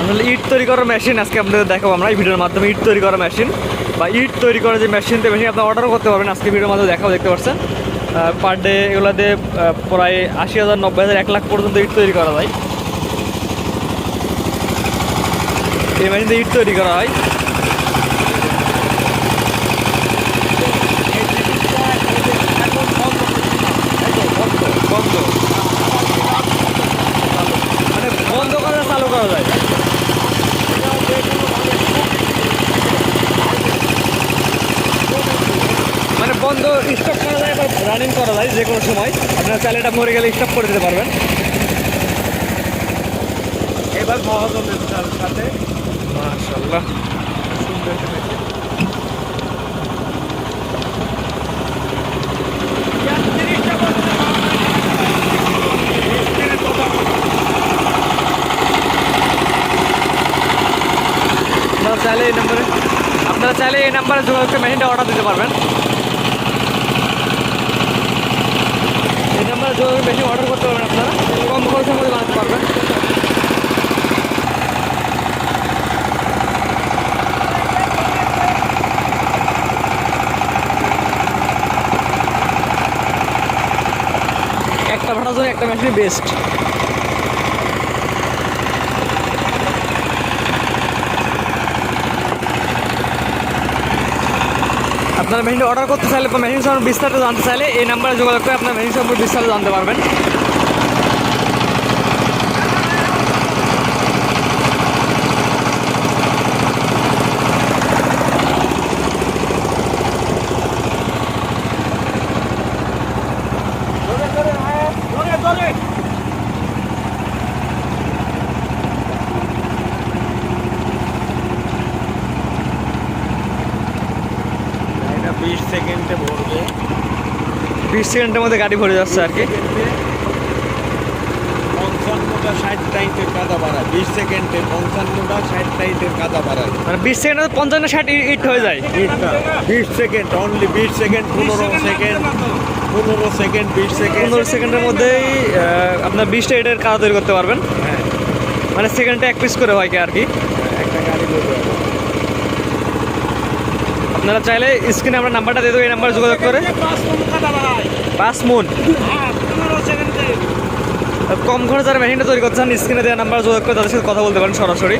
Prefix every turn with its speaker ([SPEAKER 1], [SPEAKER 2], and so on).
[SPEAKER 1] আসলে ইট তৈরি করার মেশিন আজকে আপনাদের দেখাবো। আমরা এই ভিডিওর মাধ্যমে ইট তৈরি করার মেশিন বা ইট তৈরি করার যে মেশিনটা মেশিন আপনারা অর্ডারও করতে পারবেন। আজকে ভিডিওর মাধ্যমে দেখাবো, দেখতে পাচ্ছেন পার ডে এগুলোতে প্রায় আশি হাজার, নব্বই হাজার, এক লাখ পর্যন্ত ইট তৈরি করা যায়। এই মেশিনতে ইট তৈরি করা হয় বন্ধ মানে বন্ধ করা চালু করা যায় মানে বন্ধ স্টপ করা যায় এবার রানিং করা যায় যে কোনো সময়। আপনার চাইলে এটা মরে গেলে স্টপ করে দিতে পারবেন।
[SPEAKER 2] এবার মহাজনের সাথে
[SPEAKER 1] মাশাল্লাহ
[SPEAKER 2] সুন্দর
[SPEAKER 1] আপনারা চাইলে এই নাম্বারে আপনারা চাইলে এই নাম্বারে যোগাযোগ করে মেশিনটা অর্ডার দিতে পারবেন। বেশি অর্ডার করতে পারবেন আপনারা। কম খরচের মধ্যে বানাতে পারবেন। একটা ভাড়া জন্য একটা মেশিন বেস্ট আপনারা মেহেন্দি অর্ডার করতে চাইলে বা মেহেন্দি সম্পর্কে বিস্তারিত জানতে চাইলে এই নাম্বারে যোগাযোগ করে আপনার মেহেন্দি সম্পর্কে বিস্তারিত জানতে পারবেন
[SPEAKER 2] এটা বিশ সেকেন্ডে ভরবে।
[SPEAKER 1] বিশ সেকেন্ডের মধ্যে গাড়ি ভরে যাচ্ছে আর কি।
[SPEAKER 2] পঞ্চান্নটা ষাট টাইটের কাদা বাড়ায়। বিশ সেকেন্ডে পঞ্চান্নটা ষাট টাইটের কাদা বাড়ায়।
[SPEAKER 1] মানে বিশ সেকেন্ডে পঞ্চান্ন ষাট ইট হয়ে যায়।
[SPEAKER 2] ইটটা। বিশ সেকেন্ড অনলি বিশ সেকেন্ড পনেরো সেকেন্ড পনেরো সেকেন্ড বিশ সেকেন্ড।
[SPEAKER 1] পনেরো সেকেন্ডের মধ্যেই আপনার বিশটা ইটের কাজ তৈরি করতে পারবেন।
[SPEAKER 2] হ্যাঁ।
[SPEAKER 1] মানে সেকেন্ডে এক পিস করে হয় কি আর কি?
[SPEAKER 2] একটা গাড়ি
[SPEAKER 1] আপনারা চাইলে স্ক্রিনে আমরা নাম্বারটা দিয়ে দেবো, এই নাম্বারে যোগাযোগ করে।
[SPEAKER 2] পাঁচ
[SPEAKER 1] কম খরচ যারা মেশিনটা তৈরি করছেন স্ক্রিনে দেওয়া নাম্বার যোগাযোগ করে তাদের সাথে কথা বলতে পারেন সরাসরি।